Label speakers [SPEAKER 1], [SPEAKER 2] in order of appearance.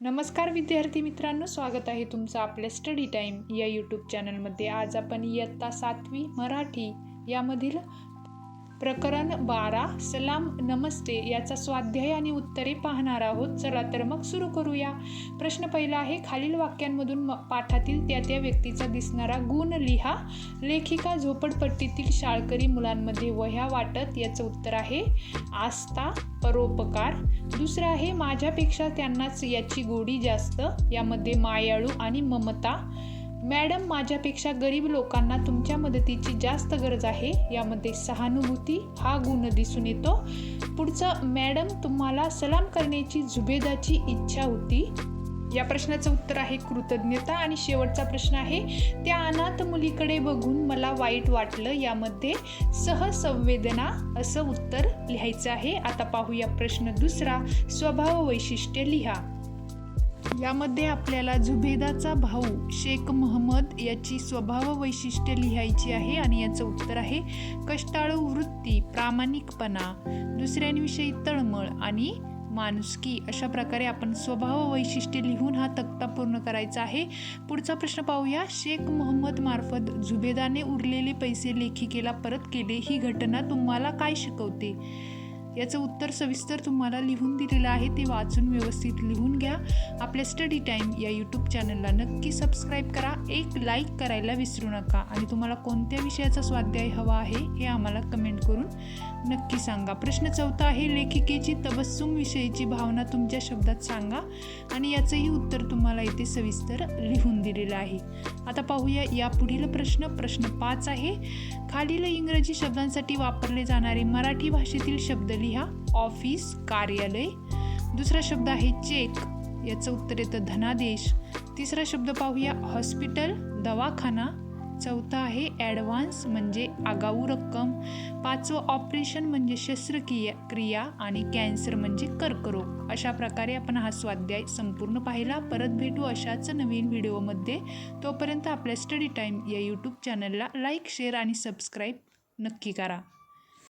[SPEAKER 1] नमस्कार विद्यार्थी मित्रांनो स्वागत आहे तुमचं आपल्या स्टडी टाईम या यूट्यूब चॅनलमध्ये आज आपण इयत्ता सातवी मराठी यामधील प्रकरण बारा सलाम नमस्ते याचा स्वाध्याय आणि उत्तरे पाहणार आहोत. चला तर मग सुरू करूया. प्रश्न पहिला आहे खालील वाक्यांमधून म- पाठातील त्या त्या व्यक्तीचा दिसणारा गुण लिहा. लेखिका झोपडपट्टीतील शाळकरी मुलांमध्ये वह्या वाटत याचं उत्तर आहे आस्था परोपकार. दुसरं आहे माझ्यापेक्षा त्यांनाच याची गोडी जास्त यामध्ये मायाळू आणि ममता. मॅडम माझ्यापेक्षा गरीब लोकांना तुमच्या मदतीची जास्त गरज आहे. यामध्ये सहानुभूती हा गुण दिसून येतो. पुढचं मॅडम तुम्हाला सलाम करण्याची जुबेदाची इच्छा होती. या प्रश्नाचं उत्तर आहे कृतज्ञता आणि शेवटचा प्रश्न आहे त्या अनाथ मुलीकडे बघून मला वाईट वाटलं. यामध्ये सहसंवेदना असं उत्तर लिहायचं आहे. आता पाहूया प्रश्न दुसरा स्वभाव वैशिष्ट्य लिहा. यामध्ये आपल्याला झुबेदाचा भाऊ शेख महम्मद याची स्वभाव वैशिष्ट्य लिहायची आहे आणि याचं उत्तर आहे कष्टाळू वृत्ती प्रामाणिकपणा दुसऱ्यांविषयी तळमळ आणि माणुसकी. अशा प्रकारे आपण स्वभाव वैशिष्ट्य लिहून हा तक्ता पूर्ण करायचा आहे. पुढचा प्रश्न पाहूया. शेख मोहम्मद मार्फत झुबेदाने उरलेले पैसे लेखिकेला परत केले. ही घटना तुम्हाला काय शिकवते? याचं उत्तर सविस्तर तुम्हाला लिहून दिलेलं आहे ते वाचून व्यवस्थित लिहून घ्या. आपल्या स्टडी टाईम या यूट्यूब चॅनलला नक्की सबस्क्राईब करा. एक लाईक करायला विसरू नका. आणि तुम्हाला कोणत्या विषयाचा स्वाध्याय हवा आहे हे आम्हाला कमेंट करून नक्की सांगा. प्रश्न चौथा आहे लेखिकेची तबस्सुम विषयीची भावना तुमच्या शब्दात सांगा. आणि याचंही उत्तर तुम्हाला इथे सविस्तर लिहून दिलेलं आहे. आता पाहूया या पुढील प्रश्न. प्रश्न पाच आहे. खालील इंग्रजी शब्दांसाठी वापरले जाणारे मराठी भाषेतील शब्द लिहा. ऑफिस कार्यालय. दुसरा शब्द आहे चेक. याचं उत्तर येतं धनादेश. तिसरा शब्द पाहूया हॉस्पिटल दवाखाना. चौथं आहे ॲडव्हान्स म्हणजे आगाऊ रक्कम. पाचवं ऑपरेशन म्हणजे शस्त्रक्रिया क्रिया आणि कॅन्सर म्हणजे कर्करोग. अशा प्रकारे आपण हा स्वाध्याय संपूर्ण पाहिला. परत भेटू अशाच नवीन व्हिडिओमध्ये. तोपर्यंत आपल्या स्टडी टाईम या यूट्यूब चॅनलला लाईक शेअर आणि सबस्क्राईब नक्की करा.